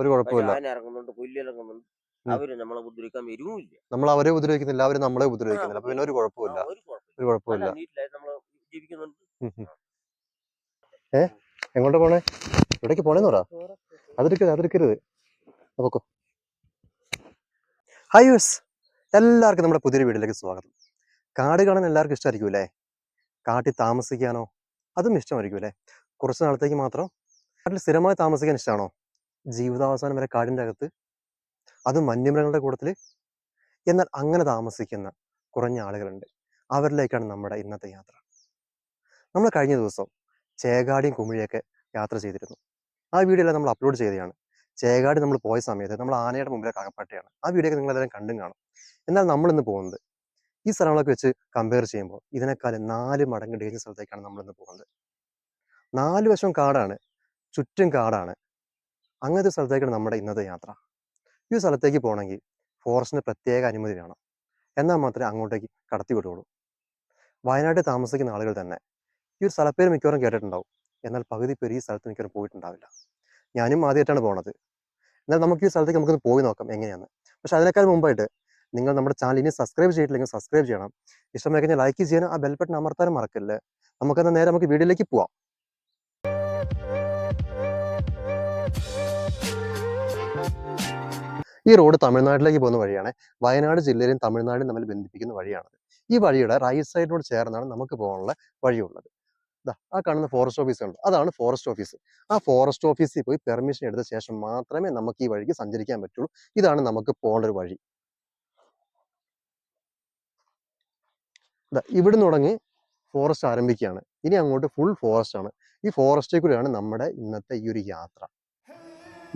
ഒരു കുഴപ്പമില്ല ആന ഇറങ്ങുന്നുണ്ട് പുല്ലിറങ്ങുന്നുണ്ട് ഉം. അവർ നമ്മളെ ഉപദ്രവിക്കാൻ വരുമില്ല നമ്മൾ അവരെ ഉപദ്രവിക്കുന്നില്ല അവർ നമ്മളെ ഉപദ്രവിക്കുന്നില്ല. അപ്പൊ പിന്നെ ഒരു കുഴപ്പമില്ല ഒരു കുഴപ്പമില്ല ഒരു കുഴപ്പമില്ല നല്ല നീറ്റിലായിട്ട് നമ്മൾ ജീവിക്കുന്നുണ്ട്. ഏ? എങ്ങോട്ട് പോണേ? എവിടേക്ക് പോണേന്ന് പറ. അതിരിക്കരുത് അതിരിക്കരുത്. നോക്കോ. ഹായ് യൂസ് എല്ലാവർക്കും നമ്മുടെ പുതിയൊരു വീട്ടിലേക്ക് സ്വാഗതം. കാട് കാണാൻ എല്ലാവർക്കും ഇഷ്ടമായിരിക്കും അല്ലേ? കാട്ടിൽ താമസിക്കാനോ? അതും ഇഷ്ടമായിരിക്കും അല്ലേ? കുറച്ച് നാളത്തേക്ക് മാത്രം കാട്ടിൽ സ്ഥിരമായി താമസിക്കാൻ ഇഷ്ടമാണോ? ജീവിതാവസാനം വരെ കാടിന്റെ അകത്ത് അതും വന്യമൃഗങ്ങളുടെ കൂട്ടത്തിൽ എന്നാൽ അങ്ങനെ താമസിക്കുന്ന കുറഞ്ഞ ആളുകളുണ്ട്. അവരിലേക്കാണ് നമ്മുടെ ഇന്നത്തെ യാത്ര. നമ്മൾ കഴിഞ്ഞ ദിവസം ചേകാടിയും കുമിഴിയൊക്കെ യാത്ര ചെയ്തിരുന്നു. ആ വീഡിയോ എല്ലാം നമ്മൾ അപ്ലോഡ് ചെയ്തതാണ്. ചേകാടി നമ്മൾ പോയ സമയത്ത് നമ്മൾ ആനയുടെ മുമ്പിലേക്ക് അകപ്പെട്ടയാണ് ആ വീഡിയോ നിങ്ങൾ എല്ലാവരും കണ്ടും കാണും. എന്നാൽ നമ്മൾ ഇന്ന് പോകുന്നത് ഈ സ്ഥലങ്ങളൊക്കെ വെച്ച് കമ്പയർ ചെയ്യുമ്പോൾ ഇതിനേക്കാൾ നാല് മടങ്ങ് ഡേഞ്ചർ സ്ഥലത്തേക്കാണ് നമ്മൾ ഇന്ന് പോകുന്നത്. നാല് വശം കാടാണ്. ചുറ്റും കാടാണ്. അങ്ങനത്തെ സ്ഥലത്തേക്കാണ് നമ്മുടെ ഇന്നത്തെ യാത്ര. ഈ സ്ഥലത്തേക്ക് പോകണമെങ്കിൽ ഫോറസ്റ്റിന് പ്രത്യേക അനുമതി വേണം. എന്നാൽ മാത്രമേ അങ്ങോട്ടേക്ക് കടത്തി വിടുകയുള്ളൂ. വയനാട്ടിൽ താമസിക്കുന്ന ആളുകൾ തന്നെ ഈ ഒരു സ്ഥലപ്പേര് മിക്കവാറും കേട്ടിട്ടുണ്ടാവും. എന്നാൽ പകുതി പേര് ഈ സ്ഥലത്ത് മിക്കവാറും പോയിട്ടുണ്ടാവില്ല. ഞാനും ആദ്യമായിട്ടാണ് പോണത്. എന്നാൽ നമുക്ക് ഈ സ്ഥലത്തേക്ക് നമുക്കൊന്ന് പോയി നോക്കാം എങ്ങനെയാണ് പക്ഷെ അതിനേക്കാൾ മുമ്പായിട്ട് നിങ്ങൾ നമ്മുടെ ചാനൽ ഇനി സബ്സ്ക്രൈബ് ചെയ്തിട്ടില്ലെങ്കിൽ സബ്സ്ക്രൈബ് ചെയ്യണം. ഇഷ്ടമായി കഴിഞ്ഞാൽ ലൈക്ക് ചെയ്യാനും ആ ബെൽ ബട്ടൺ അമർത്താനും മറക്കല്ലേ നമുക്കെന്നാൽ നേരെ നമുക്ക് വീഡിയോയിലേക്ക് പോവാം. ഈ റോഡ് തമിഴ്നാട്ടിലേക്ക് പോകുന്ന വഴിയാണ് വയനാട് ജില്ലയിലും തമിഴ്നാടും തമ്മിൽ ബന്ധിപ്പിക്കുന്ന വഴിയാണത്. ഈ വഴിയുടെ റൈറ്റ് സൈഡിനോട് ചേർന്നാണ് നമുക്ക് പോകാനുള്ള വഴിയുള്ളത്. ആ കാണുന്ന ഫോറസ്റ്റ് ഓഫീസ് ഉണ്ട് അതാണ് ഫോറസ്റ്റ് ഓഫീസ് ആ ഫോറസ്റ്റ് ഓഫീസിൽ പോയി പെർമിഷൻ എടുത്ത ശേഷം മാത്രമേ നമുക്ക് ഈ വഴിക്ക് സഞ്ചരിക്കാൻ പറ്റുള്ളൂ. ഇതാണ് നമുക്ക് പോകേണ്ട ഒരു വഴി. ഇവിടുന്ന് തുടങ്ങി ഫോറസ്റ്റ് ആരംഭിക്കുകയാണ്. ഇനി അങ്ങോട്ട് ഫുൾ ഫോറസ്റ്റ് ആണ്. ഈ ഫോറസ്റ്റിൽ കൂടെയാണ് നമ്മുടെ ഇന്നത്തെ ഈ ഒരു യാത്ര.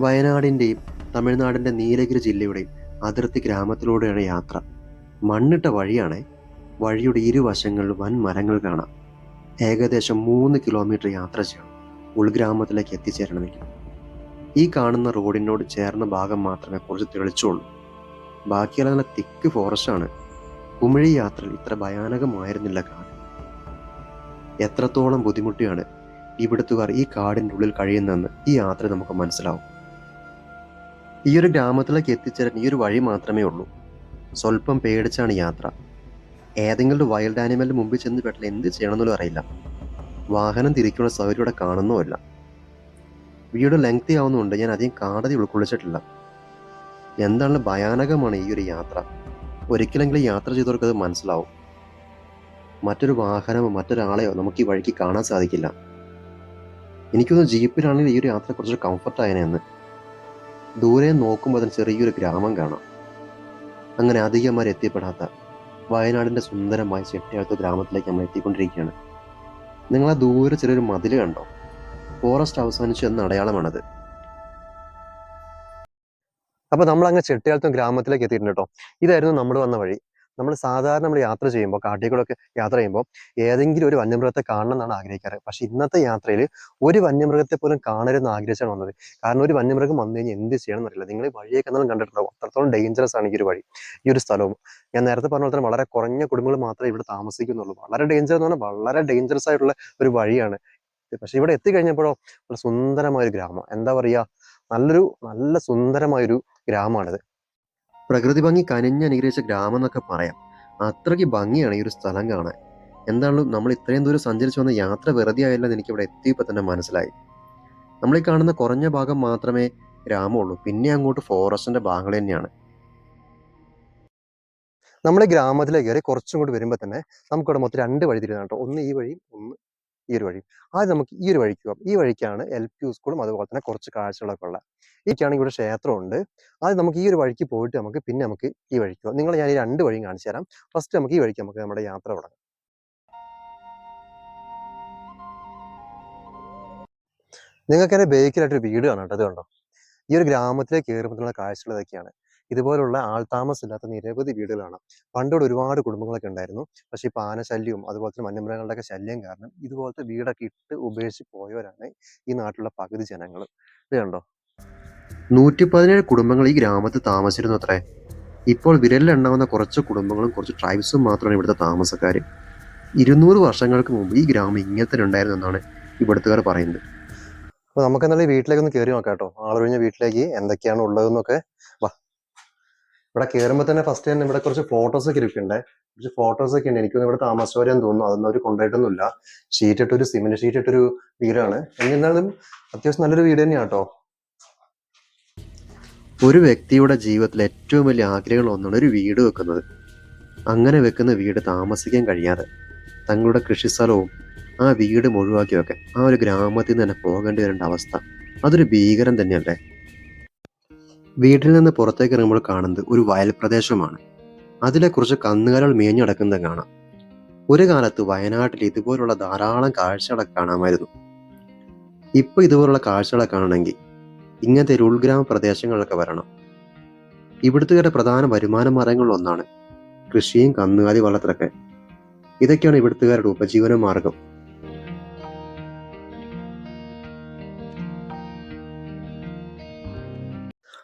വയനാടിന്റെയും തമിഴ്നാടിന്റെ നീലഗിരി ജില്ലയുടെയും അതിർത്തി ഗ്രാമത്തിലൂടെയാണ് യാത്ര. മണ്ണിട്ട വഴിയാണ് വഴിയുടെ ഇരുവശങ്ങളിലും വൻ മരങ്ങൾ കാണാം. ഏകദേശം മൂന്ന് കിലോമീറ്റർ യാത്ര ചെയ്യണം. ഉൾഗ്രാമത്തിലേക്ക് എത്തിച്ചേരണമെങ്കിൽ. ഈ കാണുന്ന റോഡിനോട് ചേർന്ന ഭാഗം മാത്രമേ കുറച്ച് തെളിച്ചുള്ളൂ ബാക്കിയെല്ലാം നല്ല തിക്ക് ഫോറസ്റ്റാണ് കുമിഴി യാത്രയിൽ ഇത്ര ഭയാനകമായിരുന്നില്ല കാട്. എത്രത്തോളം ബുദ്ധിമുട്ടിയാണ് ഇവിടുത്തുകാർ ഈ കാടിന്റെ ഉള്ളിൽ കഴിയുന്നതെന്ന് ഈ യാത്ര നമുക്ക് മനസ്സിലാവും. ഈ ഒരു ഗ്രാമത്തിലേക്ക് എത്തിച്ചേരാൻ ഈ ഒരു വഴി മാത്രമേ ഉള്ളൂ. സ്വല്പം പേടിച്ചാണ് യാത്ര. ഏതെങ്കിലും ഒരു വൈൽഡ് ആനിമലിന് മുമ്പിൽ ചെന്ന് പെട്ടാൽ എന്ത് ചെയ്യണമെന്നുള്ള അറിയില്ല. വാഹനം തിരിക്കുന്ന സൗകര്യം ഇവിടെ കാണുന്നുമില്ല വീട് ലെങ്തി ആവുന്നുണ്ട് ഞാൻ അധികം കാടതി ഉൾക്കൊള്ളിച്ചിട്ടില്ല. എന്താണ് ഭയാനകമാണ് ഈ ഒരു യാത്ര? ഒരിക്കലെങ്കിലും യാത്ര ചെയ്തവർക്ക് അത് മനസ്സിലാവും. മറ്റൊരു വാഹനമോ മറ്റൊരാളെയോ നമുക്ക് ഈ വഴിക്ക് കാണാൻ സാധിക്കില്ല. എനിക്കൊന്ന് ജീപ്പിലാണെങ്കിൽ ഈ ഒരു യാത്ര കുറച്ച് കംഫർട്ടായനെ ആയനെന്ന് ദൂരെ നോക്കുമ്പോൾ അതിന് ചെറിയൊരു ഗ്രാമം കാണാം. അങ്ങനെ അധികമാർ എത്തിപ്പെടാത്ത വയനാടിന്റെ സുന്ദരമായ ചെട്ടിയാഴ്ത്ത ഗ്രാമത്തിലേക്ക് നമ്മൾ എത്തിക്കൊണ്ടിരിക്കുകയാണ്. നിങ്ങൾ ആ ദൂരെ ചെറിയൊരു മതിൽ കണ്ടോ? ഫോറസ്റ്റ് അവസാനിച്ചു എന്ന അടയാളമാണത്. അപ്പൊ നമ്മൾ അങ്ങനെ ചെട്ടിയാലത്തും ഗ്രാമത്തിലേക്ക് എത്തിയിട്ടുണ്ട് കേട്ടോ. ഇതായിരുന്നു നമ്മൾ വന്ന വഴി. നമ്മൾ സാധാരണ നമ്മൾ യാത്ര ചെയ്യുമ്പോൾ കാട്ടിക്കൂടൊക്കെ യാത്ര ചെയ്യുമ്പോൾ ഏതെങ്കിലും ഒരു വന്യമൃഗത്തെ കാണണം എന്നാണ് ആഗ്രഹിക്കാറ്. പക്ഷെ ഇന്നത്തെ യാത്രയിൽ ഒരു വന്യമൃഗത്തെ പോലും കാണരുതെന്ന് ആഗ്രഹിച്ചാണ് വന്നത്. കാരണം ഒരു വന്യമൃഗം വന്നു കഴിഞ്ഞാൽ എന്ത് ചെയ്യണം എന്നറിയില്ല നിങ്ങൾ വഴിയൊക്കെ എന്നാലും കണ്ടിട്ടുണ്ടാവും. അത്രത്തോളം ഡേഞ്ചറസ് ആണ് ഈ ഒരു വഴി ഈ ഒരു സ്ഥലവും. ഞാൻ നേരത്തെ പറഞ്ഞ പോലെ തന്നെ വളരെ കുറഞ്ഞ കുടുംബങ്ങൾ മാത്രമേ ഇവിടെ താമസിക്കുന്നുള്ളൂ. വളരെ ഡേഞ്ചർ എന്ന് പറഞ്ഞാൽ വളരെ ഡേഞ്ചറസ് ആയിട്ടുള്ള ഒരു വഴിയാണ്. പക്ഷെ ഇവിടെ എത്തിക്കഴിഞ്ഞപ്പോഴോ വളരെ സുന്ദരമായ ഒരു ഗ്രാമം. എന്താ പറയാ നല്ലൊരു നല്ല സുന്ദരമായൊരു ഗ്രാമമാണിത്. പ്രകൃതി ഭംഗി കനിഞ്ഞ് അനുഗ്രഹിച്ച ഗ്രാമം എന്നൊക്കെ പറയാം. അത്രയ്ക്ക് ഭംഗിയാണ് ഈ ഒരു സ്ഥലം കാണാൻ. എന്താണല്ലോ നമ്മൾ ഇത്രയും ദൂരം സഞ്ചരിച്ചു വന്ന യാത്ര വെറുതെ ആയില്ലെന്ന് എനിക്ക് ഇവിടെ എത്തിയപ്പോൾ തന്നെ മനസ്സിലായി. നമ്മൾ ഈ കാണുന്ന കുറഞ്ഞ ഭാഗം മാത്രമേ ഗ്രാമമുള്ളൂ. പിന്നെ അങ്ങോട്ട് ഫോറസ്റ്റിന്റെ ഭാഗങ്ങൾ തന്നെയാണ്. നമ്മുടെ ഗ്രാമത്തിലേക്ക് കയറി കുറച്ചും കൂടി വരുമ്പോൾ തന്നെ നമുക്കിവിടെ മൊത്തം രണ്ട് വഴി തിരിഞ്ഞാണ് കേട്ടോ. ഒന്ന് ഈ വഴിയും ഒന്ന് ഈ ഒരു വഴിയും ആദ്യം നമുക്ക് ഈ ഒരു വഴിക്ക് പോകാം. ഈ വഴിക്കാണ് എൽ പി സ്കൂളും അതുപോലെ തന്നെ കുറച്ച് കാഴ്ചകളൊക്കെ ഉള്ള ഈക്കാണെങ്കിൽ ഇവിടെ ക്ഷേത്രമുണ്ട്. ആദ്യം നമുക്ക് ഈ ഒരു വഴിക്ക് പോയിട്ട് നമുക്ക് പിന്നെ നമുക്ക് ഈ വഴിക്ക് നിങ്ങൾ ഞാൻ ഈ രണ്ട് വഴിയും കാണിച്ചു തരാം. ഫസ്റ്റ് നമുക്ക് ഈ വഴിക്ക് നമുക്ക് നമ്മുടെ യാത്ര തുടങ്ങാം. നിങ്ങൾക്ക് എന്റെ ബേക്കിലായിട്ട് ഒരു വീട് കാണാം അത് കണ്ടോ? ഈ ഒരു ഗ്രാമത്തിലേക്ക് കയറുമ്പോഴുള്ള കാഴ്ചകൾ ഇതുപോലുള്ള ആൾതാമസമില്ലാത്ത നിരവധി വീടുകളാണ്. പണ്ടോട് ഒരുപാട് കുടുംബങ്ങളൊക്കെ ഉണ്ടായിരുന്നു. പക്ഷേ ഇപ്പോൾ ആനശല്യവും അതുപോലെ തന്നെ വന്യമൃഗങ്ങളുടെയൊക്കെ ശല്യം കാരണം ഇതുപോലത്തെ വീടൊക്കെ ഇട്ട് ഉപേക്ഷിച്ച് പോയവരാണ് ഈ നാട്ടിലുള്ള പകുതി ജനങ്ങൾ ഇത് കണ്ടോ? നൂറ്റി പതിനേഴ് കുടുംബങ്ങൾ ഈ ഗ്രാമത്തിൽ താമസിച്ചിരുന്നു അത്രേ ഇപ്പോൾ വിരലിലെണ്ണാവുന്ന കുറച്ച് കുടുംബങ്ങളും കുറച്ച് ട്രൈബ്സും മാത്രമാണ് ഇവിടുത്തെ താമസക്കാർ ഇരുന്നൂറ് വർഷങ്ങൾക്ക് മുമ്പ് ഈ ഗ്രാമം ഇങ്ങനെ തന്നെ ഉണ്ടായിരുന്നു എന്നാണ് ഇവിടുത്തുകാർ പറയുന്നത്. അപ്പോൾ നമുക്ക് എന്നാലും വീട്ടിലേക്ക് ഒന്ന് കയറി നോക്കാം കേട്ടോ ആളൊഴിഞ്ഞ വീട്ടിലേക്ക് എന്തൊക്കെയാണ് ഉള്ളതെന്നൊക്കെ. വാ. ഇവിടെ കയറുമ്പോൾ തന്നെ ഫസ്റ്റ് തന്നെ ഇവിടെ കുറച്ച് ഫോട്ടോസ് ഒക്കെ ഇരിക്കുന്നുണ്ട് കുറച്ച് ഫോട്ടോസ് ഒക്കെ ഉണ്ട്. എനിക്കൊന്നും ഇവിടെ താമസവരെന്ന് തോന്നുന്നു. അതൊന്നും അവർ കൊണ്ടുപോയിട്ടൊന്നുമില്ല. ഷീറ്റ് ഇട്ടൊരു സിമെന്റ് ഷീറ്റ് ഇട്ടൊരു വീടാണ്. എന്നിരുന്നാലും അത്യാവശ്യം നല്ലൊരു വീട് തന്നെയാണ് കേട്ടോ ഒരു വ്യക്തിയുടെ ജീവിതത്തിൽ ഏറ്റവും വലിയ ആഗ്രഹങ്ങൾ ഒന്നാണ് ഒരു വീട് വെക്കുന്നത്. അങ്ങനെ വെക്കുന്ന വീട് താമസിക്കാൻ കഴിയാതെ തങ്ങളുടെ കൃഷിസ്ഥലവും ആ വീട് ഒഴിവാക്കിയൊക്കെ ആ ഒരു ഗ്രാമത്തിൽ നിന്ന് തന്നെ പോകേണ്ടി വരേണ്ട അവസ്ഥ. അതൊരു ഭീകരം തന്നെയല്ലേ? വീട്ടിൽ നിന്ന് പുറത്തേക്ക് ഇറങ്ങുമ്പോൾ കാണുന്നത് ഒരു വയൽ പ്രദേശമാണ്. കുറച്ച് കന്നുകാലികൾ മേഞ്ഞടക്കുന്നത് കാണാം. ഒരു കാലത്ത് വയനാട്ടിൽ ഇതുപോലുള്ള ധാരാളം കാഴ്ചകളൊക്കെ കാണാമായിരുന്നു. ഇപ്പോൾ ഇതുപോലുള്ള കാഴ്ചകളെ കാണണമെങ്കിൽ ഇങ്ങനത്തെ ഒരു ഉൾഗ്രാമ പ്രദേശങ്ങളിലൊക്കെ വരണം. ഇവിടുത്തുകാരുടെ പ്രധാന വരുമാന മാർഗങ്ങളിലൊന്നാണ് കൃഷിയും കന്നുകാലി വളർത്തലൊക്കെ. ഇതൊക്കെയാണ് ഇവിടുത്തുകാരുടെ ഉപജീവന മാർഗം.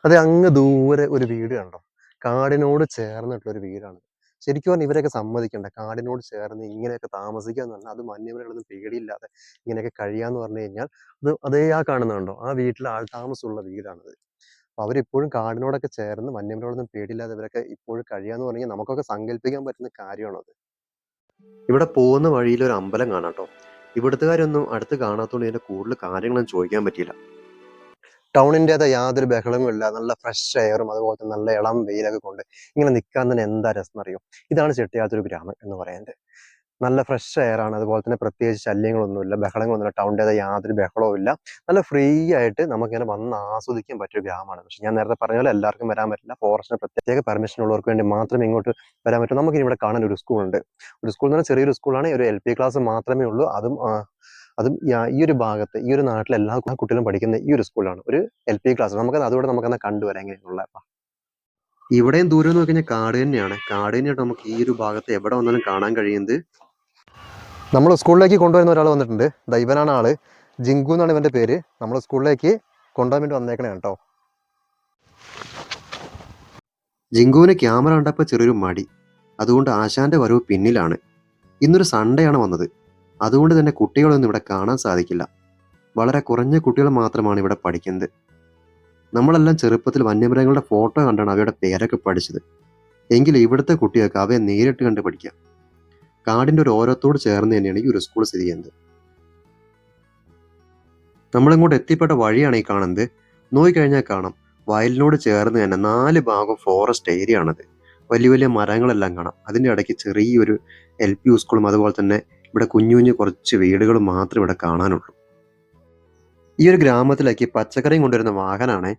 അതെ അങ്ങ് ദൂരെ ഒരു വീട് കണ്ടോ? കാടിനോട് ചേർന്നിട്ടുള്ള ഒരു വീടാണ്. ശരിക്കും പറഞ്ഞാൽ ഇവരൊക്കെ സമ്മതിക്കണ്ട. കാടിനോട് ചേർന്ന് ഇങ്ങനെയൊക്കെ താമസിക്കുക എന്ന് പറഞ്ഞാൽ അത് വന്യമൃഗങ്ങളൊന്നും പേടിയില്ലാതെ ഇങ്ങനെയൊക്കെ കഴിയാന്ന് പറഞ്ഞു കഴിഞ്ഞാൽ അത് അതേ ആ കാണുന്നുണ്ടോ? ആ വീട്ടിൽ ആൾ താമസമുള്ള വീടാണത്. അപ്പൊ അവരിപ്പോഴും കാടിനോടൊക്കെ ചേർന്ന് വന്യമൃഗങ്ങളൊന്നും പേടിയില്ലാതെ ഇവരൊക്കെ ഇപ്പോഴും കഴിയാന്ന് പറഞ്ഞു കഴിഞ്ഞാൽ നമുക്കൊക്കെ സങ്കല്പിക്കാൻ പറ്റുന്ന കാര്യമാണത് ഇവിടെ പോകുന്ന വഴിയിൽ ഒരു അമ്പലം കാണാട്ടോ കേട്ടോ. ഇവിടുത്തുകാരൊന്നും അടുത്ത് കാണാത്തോണ്ട് ഇതിന്റെ കൂടുതൽ കാര്യങ്ങളൊന്നും ചോദിക്കാൻ പറ്റിയില്ല. ടൗണിന്റെ അത് യാതൊരു ബഹളവും ഇല്ല. നല്ല ഫ്രഷ് എയറും അതുപോലെ തന്നെ നല്ല ഇളം വെയിലൊക്കെ കൊണ്ട് ഇങ്ങനെ നിൽക്കാൻ തന്നെ എന്താ രസം അറിയോ? ഇതാണ് ചെട്ടിയാത്തൊരു ഗ്രാമം എന്ന് പറയുന്നത് നല്ല ഫ്രഷ് എയർ ആണ്. അതുപോലെ തന്നെ പ്രത്യേകിച്ച് ശല്യങ്ങളൊന്നുമില്ല ബഹളങ്ങളൊന്നുമില്ല. ടൗണിന്റെ അത് യാതൊരു ബഹളവും ഇല്ല. നല്ല ഫ്രീ ആയിട്ട് നമുക്കിങ്ങനെ വന്ന് ആസ്വദിക്കാൻ പറ്റിയ ഗ്രാമമാണ്. പക്ഷെ ഞാൻ നേരത്തെ പറഞ്ഞ പോലെ എല്ലാവർക്കും വരാൻ പറ്റില്ല. ഫോറസ്റ്റിന് പ്രത്യേക പെർമിഷൻ ഉള്ളവർക്ക് വേണ്ടി മാത്രമേ ഇങ്ങോട്ട് വരാൻ പറ്റൂ. നമുക്ക് ഇവിടെ കാണാൻ ഒരു സ്കൂളുണ്ട് ഒരു സ്കൂൾ എന്ന് പറഞ്ഞാൽ ചെറിയൊരു സ്കൂളാണ് ഒരു എൽ പി ക്ലാസ് മാത്രമേ ഉള്ളൂ. അതും അതും ഈ ഒരു ഭാഗത്ത് ഈ ഒരു നാട്ടിലെ എല്ലാ കുട്ടികളും പഠിക്കുന്ന ഈ ഒരു സ്കൂളാണ് ഒരു എൽ പി ക്ലാസ് നമുക്ക് അതുകൂടെ എന്നാൽ കണ്ടുവരാം എങ്ങനെയുള്ള ഇവിടെയും ദൂരം നോക്കി കഴിഞ്ഞാൽ കാട് തന്നെയാണ്. കാട് തന്നെയാണ് നമുക്ക് ഈ ഒരു ഭാഗത്ത് എവിടെ വന്നാലും കാണാൻ കഴിയുന്നത്. നമ്മൾ സ്കൂളിലേക്ക് കൊണ്ടുവരുന്ന ഒരാൾ വന്നിട്ടുണ്ട്. ദൈവനാണ് ആൾ. ജിങ്കു എന്നാണ് ഇവന്റെ പേര്. നമ്മൾ സ്കൂളിലേക്ക് കൊണ്ടുപോകാൻ വേണ്ടി വന്നേക്കണേ കേട്ടോ. ജിങ്കുവിന് ക്യാമറ കണ്ടപ്പോൾ ചെറിയൊരു മടി. അതുകൊണ്ട് ആശാന്റെ വരവ് പിന്നിലാണ്. ഇന്നൊരു സൺഡേ ആണ് വന്നത്. അതുകൊണ്ട് തന്നെ കുട്ടികളൊന്നും ഇവിടെ കാണാൻ സാധിക്കില്ല. വളരെ കുറഞ്ഞ കുട്ടികൾ മാത്രമാണ് ഇവിടെ പഠിക്കുന്നത്. നമ്മളെല്ലാം ചെറുപ്പത്തിൽ വന്യമൃഗങ്ങളുടെ ഫോട്ടോ കണ്ടാണ് അവയുടെ പേരൊക്കെ പഠിച്ചത്. എങ്കിൽ ഇവിടുത്തെ കുട്ടികൾക്ക് അവയെ നേരിട്ട് കണ്ട് പഠിക്കാം. കാടിന്റെ ഒരു ഓരത്തോട് ചേർന്ന് തന്നെയാണ് ഈ ഒരു സ്കൂൾ സ്ഥിതി ചെയ്യുന്നത്. നമ്മളിങ്ങോട്ട് എത്തിപ്പെട്ട വഴിയാണ് ഈ കാണുന്നത്. നോക്കിക്കഴിഞ്ഞാൽ കാണാം. വയലിനോട് ചേർന്ന് തന്നെ നാല് ഭാഗം ഫോറസ്റ്റ് ഏരിയ ആണത്. വലിയ വലിയ മരങ്ങളെല്ലാം കാണാം. അതിന്റെ ഇടയ്ക്ക് ചെറിയൊരു എൽ പി സ്കൂളും അതുപോലെ തന്നെ ഇവിടെ കുഞ്ഞു കുഞ്ഞു കുറച്ച് വീടുകൾ മാത്രമേ ഇവിടെ കാണാനുള്ളൂ. ഈ ഒരു ഗ്രാമത്തിലേക്ക് പച്ചക്കറിയും കൊണ്ടുവരുന്ന വാഹനമാണ്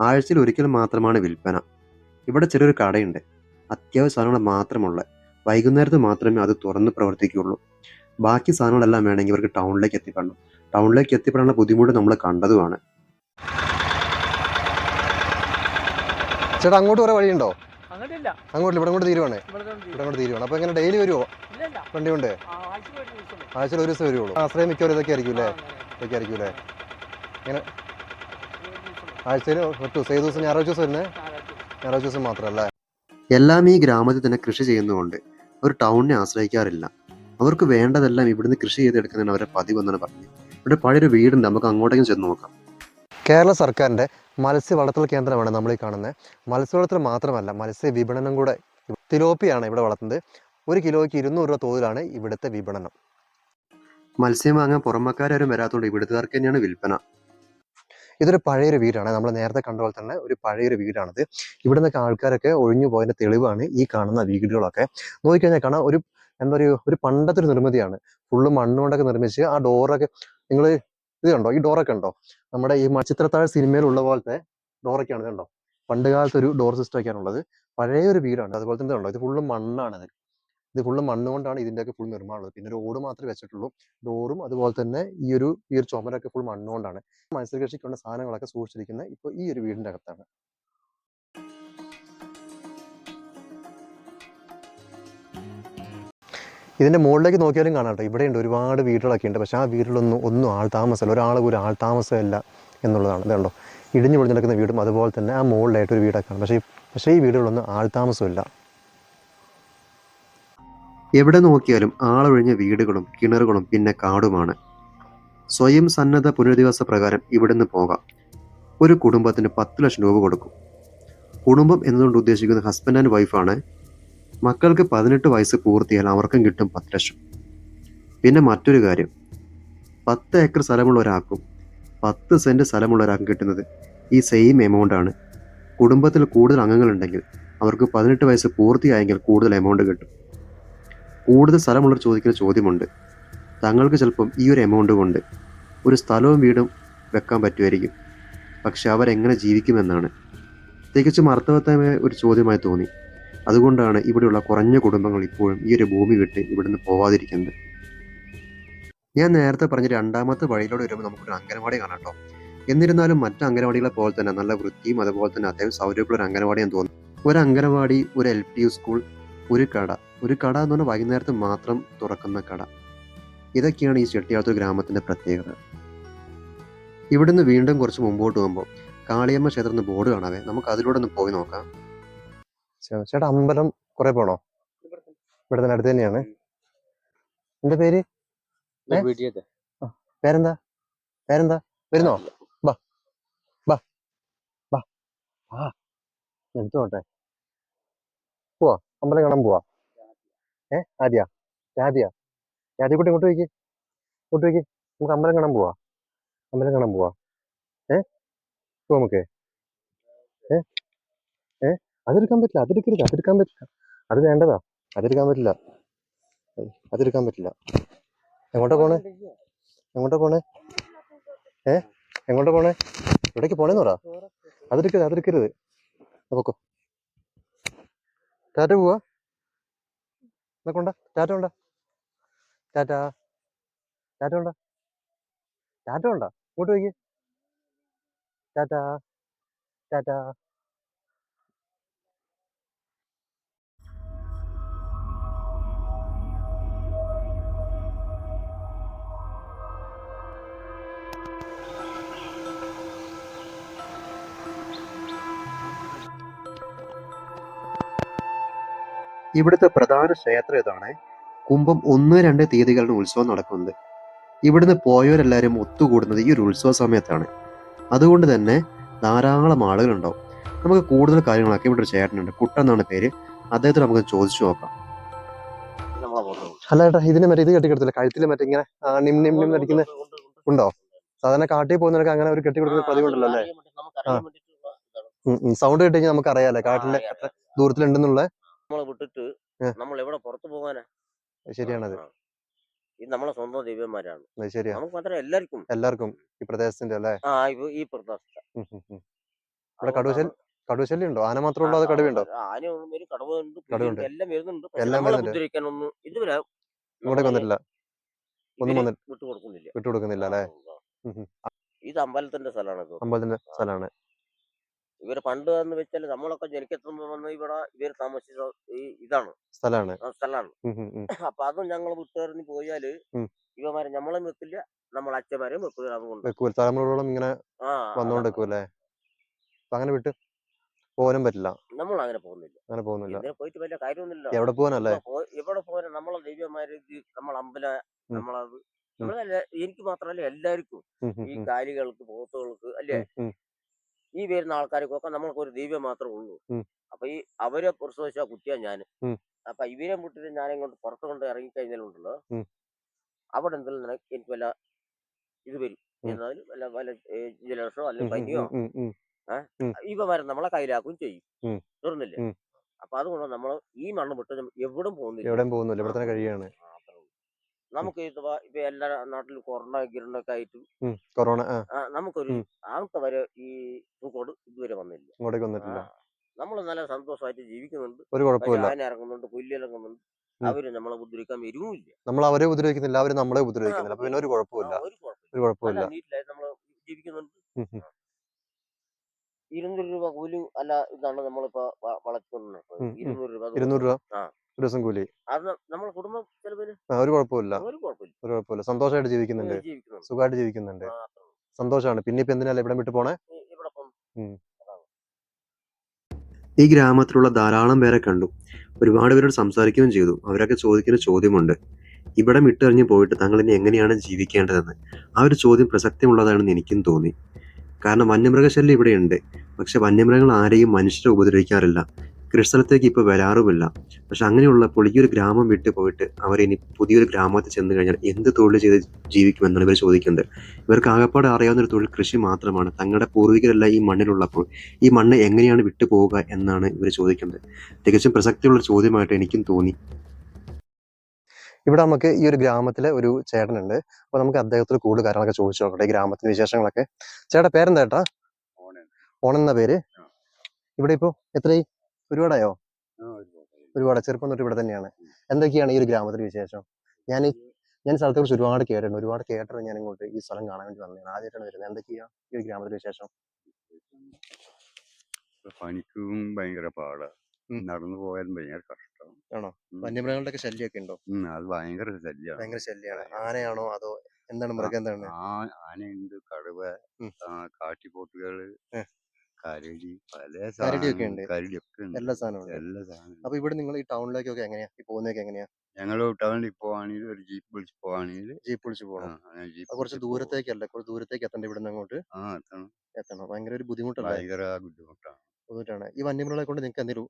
ആഴ്ചയിൽ ഒരിക്കൽ മാത്രമാണ് വിൽപ്പന. ഇവിടെ ചെറിയൊരു കടയുണ്ട്. അത്യാവശ്യ സാധനങ്ങൾ മാത്രമുള്ള. വൈകുന്നേരത്ത് മാത്രമേ അത് തുറന്ന് പ്രവർത്തിക്കുകയുള്ളൂ. ബാക്കി സാധനങ്ങളെല്ലാം വേണമെങ്കിൽ ഇവർക്ക് ടൗണിലേക്ക് എത്തിപ്പെടണം. ടൗണിലേക്ക് എത്തിപ്പെടാനുള്ള ബുദ്ധിമുട്ട് നമ്മൾ കണ്ടതുമാണ്. ചേട്ടാ അങ്ങോട്ട് വരെ വഴിയുണ്ടോ? അങ്ങോട്ടില്ല. അങ്ങോട്ട് ഇവിടെ കൊണ്ട് തീരുവാണ്. ഇവിടെ കൊണ്ട് തീരുവാണ്. അപ്പൊ എങ്ങനെ ഡെയിലി വരുമോ വണ്ടി കൊണ്ട്? ആഴ്ച ആഴ്ചയിൽ ഒരു ദിവസം വരും. ആഴ്ചയിൽ ഒരു ദിവസം വരുവുള്ളൂ ആശ്രയം മിക്കവരും ഇതൊക്കെ ആയിരിക്കും ആ, അല്ലേ. ഇതൊക്കെ ആയിരിക്കും അല്ലേ. ആഴ്ചയിൽ ഒറ്റ ദിവസം ഏത് ദിവസം? ഞായറാഴ്ച ദിവസം വരുന്നത്. ഞായറാഴ്ച ദിവസം മാത്രമല്ലേ? എല്ലാം ഈ ഗ്രാമത്തിൽ തന്നെ കൃഷി ചെയ്യുന്നതുകൊണ്ട് ഒരു ടൗണിനെ ആശ്രയിക്കാറില്ല. അവർക്ക് വേണ്ടതെല്ലാം ഇവിടുന്ന് കൃഷി ചെയ്തെടുക്കുന്നതിന് അവരെ പതിവ് എന്നാണ് പറഞ്ഞത്. ഇവിടെ പഴയൊരു വീടുണ്ട് നമുക്ക് അങ്ങോട്ടേക്കും ചെന്ന് നോക്കാം. കേരള സർക്കാരിന്റെ മത്സ്യ വളർത്തൽ കേന്ദ്രമാണ് നമ്മൾ ഈ കാണുന്നത്. മത്സ്യ വളർത്തൽ മാത്രമല്ല മത്സ്യ വിപണനം കൂടെ തിലോപ്പിയാണ് ഇവിടെ വളർത്തുന്നത്. ഒരു കിലോയ്ക്ക് ഇരുന്നൂറ് രൂപ തോതിലാണ് ഇവിടുത്തെ വിപണനം. മത്സ്യം വാങ്ങാൻ പുറമക്കാരും വരാത്തതുകൊണ്ട് ഇവിടുത്തുകാർക്ക് തന്നെയാണ് വിൽപ്പന. ഇതൊരു പഴയൊരു വീടാണ്. നമ്മൾ നേരത്തെ കണ്ട പോലെ തന്നെ ഒരു പഴയൊരു വീടാണിത്. ഇവിടെ നിന്നൊക്കെ ആൾക്കാരൊക്കെ ഒഴിഞ്ഞു പോയതിന്റെ തെളിവാണ് ഈ കാണുന്ന വീടുകളൊക്കെ. നോക്കിക്കഴിഞ്ഞാൽ കാണാം ഒരു എന്താ പറയുക ഒരു പണ്ടത്തെ ഒരു നിർമ്മിതിയാണ്. ഫുള്ള് മണ്ണുകൊണ്ടൊക്കെ നിർമ്മിച്ച് ആ ഡോറൊക്കെ നിങ്ങൾ ഇത് കണ്ടോ? ഈ ഡോറൊക്കെ ഉണ്ടോ നമ്മുടെ ഈ മച്ചിത്രത്താഴ് സിനിമയിലുള്ള പോലത്തെ ഡോറൊക്കെയാണ് ഇതുണ്ടോ പണ്ട് കാലത്ത് ഒരു ഡോർ സിസ്റ്റം ഒക്കെയാണ് ഉള്ളത് പഴയ ഒരു വീടാണ്. അതുപോലെ തന്നെ ഉണ്ടോ ഇത് ഫുള്ള് മണ്ണാണ് ഇത്. ഇത് ഫുള്ള് മണ്ണ് കൊണ്ടാണ് ഇതിന്റെയൊക്കെ ഫുൾ നിർമ്മാണം ഉള്ളത് പിന്നെ ഒരു ഓട് മാത്രമേ വെച്ചിട്ടുള്ളൂ. ഡോറും അതുപോലെ തന്നെ ഈ ഒരു ഈ ഒരു ചുമരൊക്കെ ഫുൾ മണ്ണുകൊണ്ടാണ് മത്സ്യകൃഷിക്കുള്ള സാധനങ്ങളൊക്കെ സൂക്ഷിച്ചിരിക്കുന്നത് ഇപ്പോൾ ഈ ഒരു വീടിന്റെ അകത്താണ്. ഇതിന്റെ മുകളിലേക്ക് നോക്കിയാലും കാണാം കേട്ടോ. ഇവിടെയുണ്ട് ഒരുപാട് വീടുകളൊക്കെ ഉണ്ട്. പക്ഷേ ആ വീട്ടിലൊന്നും ഒന്നും ആൾ താമസമല്ല. ഒരാൾ ഒരു ആൾ താമസമല്ല എന്നുള്ളതാണ്. കണ്ടോ ഇടിഞ്ഞു പൊളിഞ്ഞ് നടക്കുന്ന വീടും അതുപോലെ തന്നെ ആ മുകളിലായിട്ട് ഒരു വീടൊക്കെ ആണ് പക്ഷേ പക്ഷേ ഈ വീടുകളൊന്നും ആൾ താമസമില്ല. എവിടെ നോക്കിയാലും ആളൊഴിഞ്ഞ വീടുകളും കിണറുകളും പിന്നെ കാടുമാണ്. സ്വയം സന്നദ്ധ പുനരധിവാസ പ്രകാരം ഇവിടുന്ന് പോകാം. ഒരു കുടുംബത്തിന് പത്ത് ലക്ഷം രൂപ കൊടുക്കും. കുടുംബം എന്നതുകൊണ്ട് ഉദ്ദേശിക്കുന്ന ഹസ്ബൻഡ് ആൻഡ് വൈഫാണ് മക്കൾക്ക് പതിനെട്ട് വയസ്സ് പൂർത്തിയാൽ അവർക്കും കിട്ടും പത്ത് ലക്ഷം. പിന്നെ മറ്റൊരു കാര്യം. പത്ത് ഏക്കർ സ്ഥലമുള്ള ഒരാൾക്കും പത്ത് സെന്റ് സ്ഥലമുള്ള ഒരാൾക്കും കിട്ടുന്നത് ഈ സെയിം ആണ്. കുടുംബത്തിൽ കൂടുതൽ അംഗങ്ങളുണ്ടെങ്കിൽ അവർക്ക് പതിനെട്ട് വയസ്സ് പൂർത്തിയായെങ്കിൽ കൂടുതൽ എമൗണ്ട് കിട്ടും. കൂടുതൽ സ്ഥലമുള്ളവർ ചോദിക്കുന്ന ചോദ്യമുണ്ട്. തങ്ങൾക്ക് ചിലപ്പം ഈ ഒരു എമൗണ്ട് കൊണ്ട് ഒരു സ്ഥലവും വീടും വെക്കാൻ പറ്റുമായിരിക്കും. പക്ഷെ അവരെങ്ങനെ ജീവിക്കുമെന്നാണ്. തികച്ചും അർത്ഥവത്തമായ ഒരു ചോദ്യമായി തോന്നി. അതുകൊണ്ടാണ് ഇവിടെയുള്ള കുറഞ്ഞ കുടുംബങ്ങൾ ഇപ്പോഴും ഈ ഒരു ഭൂമി വിട്ട് ഇവിടുന്ന് പോവാതിരിക്കുന്നത്. ഞാൻ നേരത്തെ പറഞ്ഞ രണ്ടാമത്തെ വഴിയിലൂടെ വരുമ്പോൾ നമുക്കൊരു അംഗനവാടി കാണാം കേട്ടോ. എന്നിരുന്നാലും മറ്റ് അംഗനവാടികളെ പോലെ തന്നെ നല്ല വൃത്തിയും അതുപോലെ തന്നെ അത്യാവശ്യം സൗകര്യമുള്ള ഒരു അംഗനവാടി എന്ന് തോന്നുന്നു. ഒരു അംഗനവാടി ഒരു എൽ പി സ്കൂൾ ഒരു കട. ഒരു കട എന്ന് പറഞ്ഞാൽ വൈകുന്നേരത്ത് മാത്രം തുറക്കുന്ന കട. ഇതൊക്കെയാണ് ഈ ചെട്ടിയാത്തൂർ ഗ്രാമത്തിന്റെ പ്രത്യേകത. ഇവിടുന്ന് വീണ്ടും കുറച്ച് മുമ്പോട്ട് പോകുമ്പോൾ കാളിയമ്മ ക്ഷേത്രത്തിന് ബോർഡ് കാണാവേ. നമുക്ക് അതിലൂടെ ഒന്ന് പോയി നോക്കാം. ചേട്ടാ അമ്പലം കുറെ പോണോ? ഇവിടെ തന്നെ അടുത്ത് തന്നെയാണ്. എന്റെ പേര്? പേരെന്താ? പേരെന്താ? വരുന്നോ? ബാ ബാ ബാ ആ എടുത്തോട്ടെ പോവാ. അമ്പലം കാണാൻ പോവാ. ഏ ആദ്യ. രാധി കുട്ടി ഇങ്ങോട്ട് വയ്ക്ക് ഇങ്ങോട്ട് വയ്ക്ക് നമുക്ക് അമ്പലം കാണാൻ പോവാ. അമ്പലം കാണാൻ പോവാ. ഏ? പോ നമുക്ക്. ഏ? ഏ? അതെടുക്കാൻ പറ്റില്ല അതെടുക്കരുത് അതെടുക്കാൻ പറ്റില്ല. അത് വേണ്ടതാ അതെടുക്കാൻ പറ്റില്ല. അതെടുക്കാൻ പറ്റില്ല. എങ്ങോട്ടാ പോണേ? എങ്ങോട്ടാ പോണേ? ഏ എങ്ങോട്ടാ പോണേ? എവിടേക്ക് പോണേന്ന് പറ. അതെടുക്കരുത് അതെടുക്കരുത്. നോക്കോ ടാറ്റ പോവാ? എന്നൊക്കെ ടാറ്റ ഉണ്ടാ ടാറ്റ. ടാറ്റ ഉണ്ടാ ടാറ്റ ഉണ്ടാ ഇങ്ങോട്ട് വയ്ക്ക് ടാറ്റ. ടാറ്റ. ഇവിടുത്തെ പ്രധാന ക്ഷേത്രം ഇതാണ് കുംഭം ഒന്ന് രണ്ട് തീയതികളുടെ ഉത്സവം നടക്കുന്നത്. ഇവിടുന്ന് പോയവരെല്ലാവരും ഒത്തുകൂടുന്നത് ഈ ഒരു ഉത്സവ സമയത്താണ്. അതുകൊണ്ട് തന്നെ ധാരാളം ആളുകളുണ്ടാവും. നമുക്ക് കൂടുതൽ കാര്യങ്ങളൊക്കെ ഇവിടെ ഒരു ചേട്ടനുണ്ട്. കുട്ടൻ എന്നാണ് പേര്. അദ്ദേഹത്തിന് നമുക്ക് ചോദിച്ചു നോക്കാം. അല്ല ഏട്ടാ ഇതിന് മറ്റേ ഇത് കെട്ടിക്കിടത്തില്ല? കഴുത്തിൽ മറ്റേ ഇങ്ങനെ നിം നിം നിം അടിക്കുന്ന ഉണ്ടോ? സാധാരണ കാട്ടിൽ പോകുന്നവർക്ക് അങ്ങനെ ഒരു കെട്ടിക്കൊടുക്കുന്ന പതിവ് ഉണ്ടല്ലോ അല്ലേ. സൗണ്ട് കേട്ട് കഴിഞ്ഞാൽ നമുക്ക് അറിയാലേ കാട്ടിലെ എത്ര ദൂരത്തിലുണ്ടെന്നുള്ള നമ്മളെ വിട്ടിട്ട് നമ്മൾ എവിടെ പുറത്തു പോകാനാ? ശരിയാണത്. ഇത് നമ്മളെ സ്വന്തം ശരിയാ. നമുക്ക് മാത്രം എല്ലാവർക്കും എല്ലാവർക്കും ഈ പ്രദേശത്തിന്റെ അല്ലേ? ആ ഈ പ്രദേശത്തെ. ഇവിടെ കടുവശൽ കടുവശല്യം ഉണ്ടോ ആന മാത്രമേ ഉള്ളൂ? അത് കടുവയുണ്ടോ? ആന വരും കടവുണ്ട് കടുവയുണ്ട്. എല്ലാം വരുന്നുണ്ട്. എല്ലാം വരുന്നുണ്ട്. ഇതുവരെ ഇങ്ങോട്ടേക്ക് വന്നിട്ടില്ല. ഒന്നും വന്നിട്ട് വിട്ടു കൊടുക്കുന്നില്ല വിട്ടുകൊടുക്കുന്നില്ല അല്ലേ. ഇത് അമ്പലത്തിന്റെ സ്ഥലമാണ് അമ്പലത്തിന്റെ സ്ഥലമാണ്. ഇവർ പണ്ട് എന്ന് വെച്ചാൽ നമ്മളൊക്കെ ജനിക്കത്തുമ്പോ വന്ന് ഇവിടെ ഇവർ താമസിച്ച ഈ ഇതാണ്. സ്ഥലമാണ് സ്ഥലമാണ്. അപ്പൊ അതും ഞങ്ങൾ വിട്ടുകാരന് പോയാൽ ഇവമാരെ നമ്മളെ വെക്കില്ല നമ്മളെ അച്ഛന്മാരെയും വെക്കില്ല അതുകൊണ്ട്. തലമുറകളോളം ഇങ്ങനെ ആ വന്നോണ്ട് അതാണ്. വെക്കൂല്ലേ അപ്പൊ അങ്ങനെ വിട്ട്. പോകാനും പറ്റില്ല. നമ്മൾ അങ്ങനെ പോകുന്നില്ല. അങ്ങനെ പോകുന്നില്ല. പോയിട്ട് വലിയ കാര്യമൊന്നുമില്ല എവിടെ പോകാനല്ലേ? എവിടെ പോകാനും നമ്മളെ ദൈവമാര് നമ്മളെ അമ്പല. നമ്മളത് എനിക്ക് മാത്രമല്ല എല്ലാവർക്കും ഈ കാലികൾക്ക് പോത്തുകൾക്ക് അല്ലേ. ഈ വരുന്ന ആൾക്കാർക്കൊക്കെ നമ്മൾക്ക് ഒരു ദൈവം മാത്രമേ ഉള്ളൂ. അപ്പൊ ഈ അവരെ പ്രസവിച്ച കുട്ടിയാ ഞാൻ ഉം. അപ്പൊ ഇവരെ മുട്ടിട്ട് ഞാൻ ഇങ്ങോട്ട് പുറത്തു കൊണ്ട് ഇറങ്ങിക്കഴിഞ്ഞാലുണ്ടല്ലോ. അവിടെ എന്തെങ്കിലും എനിക്ക് വല്ല ഇത് വരും എന്നാലും വല്ല വല്ല ജലദോഷമോ അല്ലെങ്കിൽ പനിയോ. ഇവ വരെ നമ്മളെ കയ്യിലാക്കുകയും ചെയ്യും. തീർന്നില്ലേ. അപ്പൊ അതുകൊണ്ട് നമ്മൾ ഈ മണ്ണ് വിട്ട് എവിടും പോകുന്നില്ല എവിടെയും പോകുന്നില്ല ഇവിടെ തന്നെ കഴിയാണ്. നമുക്ക് ഇപ്പൊ ഇപ്പൊ എല്ലാ നാട്ടിലും കൊറോണ ഗിരണൊക്കെ ആയിട്ടും കൊറോണ നമുക്കൊരു. ആൾക്ക് വരെ ഈ പൂക്കോട് ഇതുവരെ വന്നില്ല. ഇങ്ങോട്ടേക്ക് വന്നിട്ടില്ല. നമ്മൾ നല്ല സന്തോഷമായിട്ട് ജീവിക്കുന്നുണ്ട്. ഒരു കുഴപ്പമില്ല ആന ഇറങ്ങുന്നുണ്ട് പുല്ലിറങ്ങുന്നുണ്ട്. അവർ നമ്മളെ ഉപദ്രവിക്കാൻ വരുമില്ല നമ്മൾ അവരെ ഉപദ്രവിക്കുന്നില്ല അവർ നമ്മളെ ഉപദ്രവിക്കുന്നില്ല. പിന്നെ ഒരു കുഴപ്പമില്ല ഒരു കുഴപ്പമില്ല നമ്മൾ ജീവിക്കുന്നുണ്ട്. ഇരുന്നൂറ് രൂപ കൂലി അല്ല ഇതാണ് നമ്മളിപ്പോ വളർത്തുന്നത് ഉം, ഉം. ഇരുന്നൂറ് രൂപ അത് ഇരുന്നൂറ് രൂപ ആ. ഒരു ദിവസം കൂലി. അത് നമ്മളെ കുടുംബം ചെലവിന് ആ, ഒരു കുഴപ്പമില്ല ഒരു കുഴപ്പമില്ല ഒരു കുഴപ്പമില്ല സന്തോഷമായിട്ട് ജീവിക്കുന്നുണ്ട്. ജീവിക്കുന്നുണ്ട്. സുഖമായിട്ട് ജീവിക്കുന്നുണ്ട്. ആ, സന്തോഷമാണ് പിന്നെ ഇപ്പൊ എന്തിനാ ഇവിടെ വിട്ടു പോണേ? ഈ- ഇവിടെ ഇപ്പം ഈ ഗ്രാമത്തിലുള്ള ധാരാളം പേരെ കണ്ടു. ഒരുപാട് പേരോട് സംസാരിക്കുകയും ചെയ്തു. അവരൊക്കെ ചോദിക്കുന്ന ചോദ്യമുണ്ട്. ഇവിടം വിട്ടെറിഞ്ഞ് പോയിട്ട് തങ്ങൾ ഇനി എങ്ങനെയാണ് ജീവിക്കേണ്ടതെന്ന്? ആ ഒരു ചോദ്യം പ്രസക്തിയുള്ളതാണെന്ന് എനിക്കും തോന്നി. കാരണം വന്യമൃഗശല്യം ഇവിടെയുണ്ട്. പക്ഷെ വന്യമൃഗങ്ങൾ ആരെയും മനുഷ്യരെ ഉപദ്രവിക്കാറില്ല. കൃഷിസ്ഥലത്തേക്ക് ഇപ്പോൾ വരാറുമില്ല. പക്ഷെ അങ്ങനെയുള്ളപ്പോൾ ഈ ഒരു ഗ്രാമം വിട്ടു പോയിട്ട് അവർ ഇനി പുതിയൊരു ഗ്രാമത്തിൽ ചെന്ന് കഴിഞ്ഞാൽ എന്ത് തൊഴിൽ ചെയ്ത് ജീവിക്കുമെന്നാണ് ഇവർ ചോദിക്കുന്നത്. ഇവർക്ക് ആകപ്പാടെ അറിയാവുന്ന ഒരു തൊഴിൽ കൃഷി മാത്രമാണ്. തങ്ങളുടെ പൂർവികരല്ല ഈ മണ്ണിലുള്ളപ്പോൾ ഈ മണ്ണ് എങ്ങനെയാണ് വിട്ടു പോവുക എന്നാണ് ഇവർ ചോദിക്കുന്നത്. തികച്ചും പ്രസക്തിയുള്ള ചോദ്യമായിട്ട് എനിക്കും തോന്നി. ഇവിടെ നമുക്ക് ഈ ഒരു ഗ്രാമത്തിലെ ഒരു ചേട്ടനുണ്ട്. അപ്പൊ നമുക്ക് അദ്ദേഹത്തോട് കൂടുതൽ കാര്യങ്ങളൊക്കെ ചോദിച്ചു നോക്കട്ടെ ഈ ഗ്രാമത്തിന്റെ വിശേഷങ്ങളൊക്കെ. ചേട്ടാ പേരെന്താ ചേട്ടാ? ഓണൻ. എന്ന പേര്? ഇവിടെ ഇപ്പോ എത്രയായി? ഒരുപാടായോ? ഒരുപാട്. ചെറുപ്പം തൊട്ട് ഇവിടെ തന്നെയാണ്. എന്തൊക്കെയാണ് ഈ ഒരു ഗ്രാമത്തിന്റെ വിശേഷം? ഞാൻ ഞാൻ സ്ഥലത്തെ കുറിച്ച് ഒരുപാട് കേട്ടിട്ടുണ്ട്. ഒരുപാട് കേട്ടിട്ട് ഞാൻ ഇങ്ങോട്ട് ഈ സ്ഥലം കാണാൻ വേണ്ടി വന്നതാണ്. ആദ്യമായിട്ടാണ് വരുന്നത്. എന്തൊക്കെയാ ഈ ഒരു ഗ്രാമത്തിന്റെ വിശേഷം? പണിക്കും ഭയങ്കര പാടാ. നടന്നു പോയാലും ഭയങ്കര കഷ്ടം. ആണോ? വന്യമൃഗങ്ങളുടെ ഒക്കെ ശല്യമൊക്കെ ഉണ്ടോ? ഉം, അത് ഭയങ്കര ശല്യമാണ് ഭയങ്കര ശല്യമാണ് ആനയാണോ അതോ എന്താണ് മൃഗം എന്താണ്? ആ ആനയുണ്ട്. കടുവ ഉം. ആ, കാട്ടിപ്പോത്തുകൾ ഏ. കരടി പല കരടിയൊക്കെ സാധനം- ഉണ്ട്. കരടിയൊക്കെ ഉണ്ട്. എല്ലാ സാധനവും ഉണ്ട്. എല്ലാ സാധനവും അപ്പൊ ഇവിടെ നിങ്ങൾ ഈ ടൗണിലേക്കൊക്കെ എങ്ങനെയാ? ഈ പോകുന്നതൊക്കെ എങ്ങനെയാ? ഞങ്ങൾ ടൗണിൽ പോവാണെങ്കിൽ ഒരു ജീപ്പ് വിളിച്ച് പോവാണെങ്കിൽ ജീപ്പ് വിളിച്ച് പോകണം അത് കുറച്ച് ദൂരത്തേക്കല്ല? കുറച്ച് ദൂരത്തേക്ക് എത്തണ്ട ഇവിടെ നിന്ന് അങ്ങോട്ട്? ആ എത്തണം. എത്തണം. ഭയങ്കര ഒരു ബുദ്ധിമുട്ടല്ലേ? ഭയങ്കര ബുദ്ധിമുട്ടാണ്. ബുദ്ധിമുട്ടാണ്. ഈ വന്യമൃഗങ്ങളെ കൊണ്ട് നിങ്ങൾക്ക് എന്തെങ്കിലും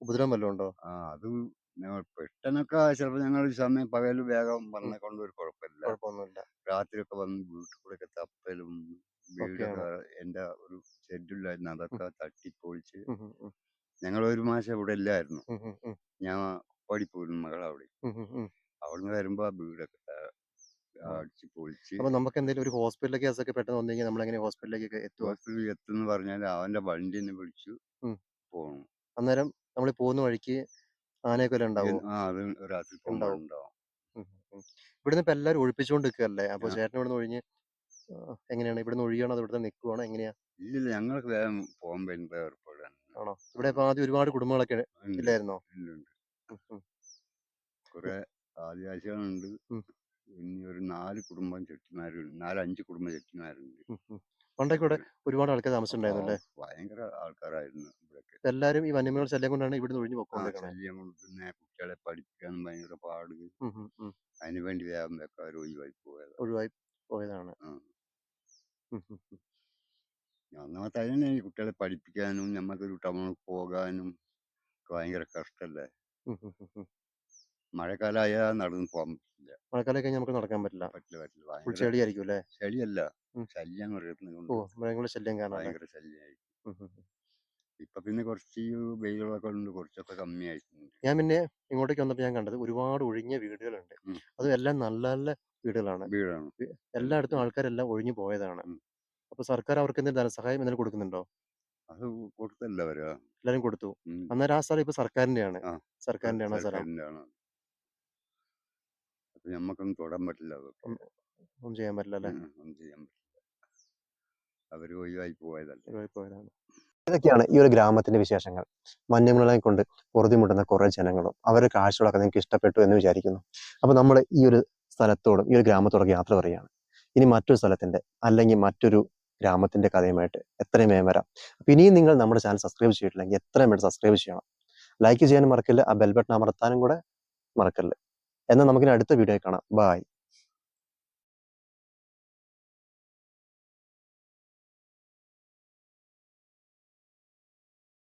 ഉപദ്രവം വല്ലതും ഉണ്ടോ? ആ അത് ഞങ്ങൾ പെട്ടെന്നൊക്കെ ചിലപ്പോൾ ഞങ്ങൾ സമയം പകൽ വേഗം വന്ന കൊണ്ട് ഒരു കുഴപ്പമില്ല. കുഴപ്പമൊന്നുമില്ല. രാത്രിയൊക്കെ വന്ന് വീട്ടിൽ കൂടെയൊക്കെ തപ്പലും വീടൊക്കെ എന്റെ ഒരു ഷെഡിലായിരുന്നു അതൊക്കെ തട്ടിപ്പൊളിച്ച് ഞങ്ങൾ ഒരു മാസം ഇവിടെ ഇല്ലായിരുന്നു. ഞാൻ ഓടിപ്പോയിരുന്നു മകൾ അവിടെ. അവിടുന്ന് വരുമ്പോ ആ വീടൊക്കെ അടിച്ച് പൊളിച്ച് അപ്പൊ നമുക്ക് എന്തെങ്കിലും ഒരു ഹോസ്പിറ്റലിലെ കേസൊക്കെ പെട്ടെന്ന് വന്നു കഴിഞ്ഞാൽ നമ്മൾ എങ്ങനെ ഹോസ്പിറ്റലിലേക്ക് എത്തും ഹോസ്പിറ്റലിൽ എത്തുന്ന പറഞ്ഞാൽ അവന്റെ വണ്ടി എന്നെ വിളിച്ചു. പോകണം അന്നേരം നമ്മൾ പോകുന്ന വഴിക്ക് ആനയൊക്കെ ഉണ്ടാവോ ആ അത് രാത്രി ഉണ്ടാവും. ഉണ്ടാവും. ഇവിടുന്ന് ഇപ്പൊ എല്ലാവരും ഒഴിപ്പിച്ചുകൊണ്ട് നിൽക്കുകയല്ലേ അപ്പൊ ആ. ചേട്ടൻ ഇവിടുന്ന് ഒഴിഞ്ഞ് ആ, എങ്ങനെയാണ് ഇവിടുന്ന് ഒഴിയണോ അത് ഇവിടുന്ന് നിൽക്കുവാണോ എങ്ങനെയാ ഇല്ലില്ല ഞങ്ങൾക്ക് വേഗം പോകാൻ പറ്റുന്ന ഏർപ്പാടാണ് ആണോ ഇവിടെ ഇപ്പൊ ആദ്യം ഒരുപാട് കുടുംബങ്ങളൊക്കെ ഉണ്ട്, ഇല്ലായിരുന്നോ ഉണ്ട്, ഉണ്ട്. ഉം ഉം. കുറെ ആദിവാസികളുണ്ട് ഉം. ഇനി ഒരു നാല് കുടുംബം ചെട്ടിമാരുണ്ട് നാലഞ്ച് കുടുംബം ചെട്ടിമാരുണ്ട് ഉം ഉം. പണ്ടൊക്കെ ഇവിടെ ഒരുപാട് ആൾക്കാർ താമസിച്ചിട്ടുണ്ടായിരുന്നു അല്ലേ ആ, ഭയങ്കര ആൾക്കാരായിരുന്നു ഇവിടെയൊക്കെ. ഇപ്പൊ എല്ലാവരും ഈ വന്യമൃഗ ശല്യം കൊണ്ടാണ് ഒഴിഞ്ഞു ആ പോയിക്കൊണ്ടിരിക്കുന്നത് ശല്യം കൊണ്ട് പിന്നെ കുട്ടികളെ പഠിക്കാൻ ഭയങ്കര പാട്. അതിനുവേണ്ടി. അതിന് വേണ്ടി വേഗം ഒഴിവായി പോയത് ഒഴിവായി പോയതാണ്. ആ. ഉം ഉം ഉം. ഒന്നാമത്തെ അതിനെ ഈ കുട്ടികളെ പഠിപ്പിക്കാനും നമുക്കൊരു ടൗണിൽ പോകാനും ഒക്കെ ഭയങ്കര കഷ്ടല്ലേ? ഉം ഉം ഉം ഉം. മഴക്കാലമായാൽ നടന്നു പോകാൻ പറ്റില്ല. മഴക്കാലം കഴിഞ്ഞാൽ നമുക്ക് നടക്കാൻ പറ്റില്ല. പറ്റില്ല പറ്റില്ല. ഫുൾ ഭയങ്കര ചെളിയായിരിക്കും അല്ലേ? ശരിയല്ല ഉം. ശല്യം ഓ മൃഗങ്ങളുടെ ശല്യം കാരണം ഭയങ്കര ശല്യമായി. ഇപ്പൊ പിന്നെ കുറച്ച് വെയിലുകളൊക്കെ ഉണ്ട് കുറച്ചൊക്കെ കമ്മിയായിട്ടുണ്ട്. ഞാൻ പിന്നെ ഇങ്ങോട്ടേക്ക് വന്നപ്പോൾ ഞാൻ കണ്ടത് ഒരുപാട് ഒഴിഞ്ഞ വീടുകളുണ്ട്. അതും എല്ലാം നല്ല നല്ല വീടുകളാണ്. വീടാണ്. എല്ലായിടത്തും ആൾക്കാരെല്ലാം ഒഴിഞ്ഞു പോയതാണ്. അപ്പൊ സർക്കാർ അവർക്ക് എന്തെങ്കിലും ധനസഹായം എന്തെങ്കിലും കൊടുക്കുന്നുണ്ടോ? അത് കൊടുത്തല്ല എല്ലാരും കൊടുത്തു. അന്നേരം ആ സ്ഥലം ഇപ്പൊ സർക്കാരിന്റെയാണ്. സർക്കാരിന്റെയാണ് ആ സ്ഥലം. അപ്പൊ തൊടാൻ പറ്റില്ല ഒന്നും ചെയ്യാൻ പറ്റില്ല അല്ലേ? ഒന്നും ചെയ്യാൻ പറ്റില്ല. അവർ ഒഴിവായി പോയതല്ല? ഒഴിവായി പോയതാണ്. ഇതൊക്കെയാണ് ഈ ഒരു ഗ്രാമത്തിന്റെ വിശേഷങ്ങൾ. വന്യമൃഗങ്ങളെ കൊണ്ട് പൊറുതിമുട്ടുന്ന കുറേ ജനങ്ങളും അവരുടെ കാഴ്ചകളൊക്കെ നിങ്ങൾക്ക് ഇഷ്ടപ്പെട്ടു എന്ന് വിചാരിക്കുന്നു. അപ്പൊ നമ്മൾ ഈ ഒരു സ്ഥലത്തോടും ഈ ഒരു ഗ്രാമത്തോടൊക്കെ യാത്ര പറയുകയാണ് ഇനി മറ്റൊരു സ്ഥലത്തിന്റെ അല്ലെങ്കിൽ മറ്റൊരു ഗ്രാമത്തിന്റെ കഥയുമായിട്ട് എത്രയും വേഗം വരാം. അപ്പൊ ഇനിയും നിങ്ങൾ നമ്മുടെ ചാനൽ സബ്സ്ക്രൈബ് ചെയ്തിട്ടില്ലെങ്കിൽ എത്രയും വേണ്ടി സബ്സ്ക്രൈബ് ചെയ്യണം. ലൈക്ക് ചെയ്യാനും മറക്കില്ല ആ ബെൽ ബട്ടൺ അമർത്താനും കൂടെ മറക്കല്ലേ എന്നാൽ നമുക്കിനി അടുത്ത വീഡിയോ കാണാം. ബൈ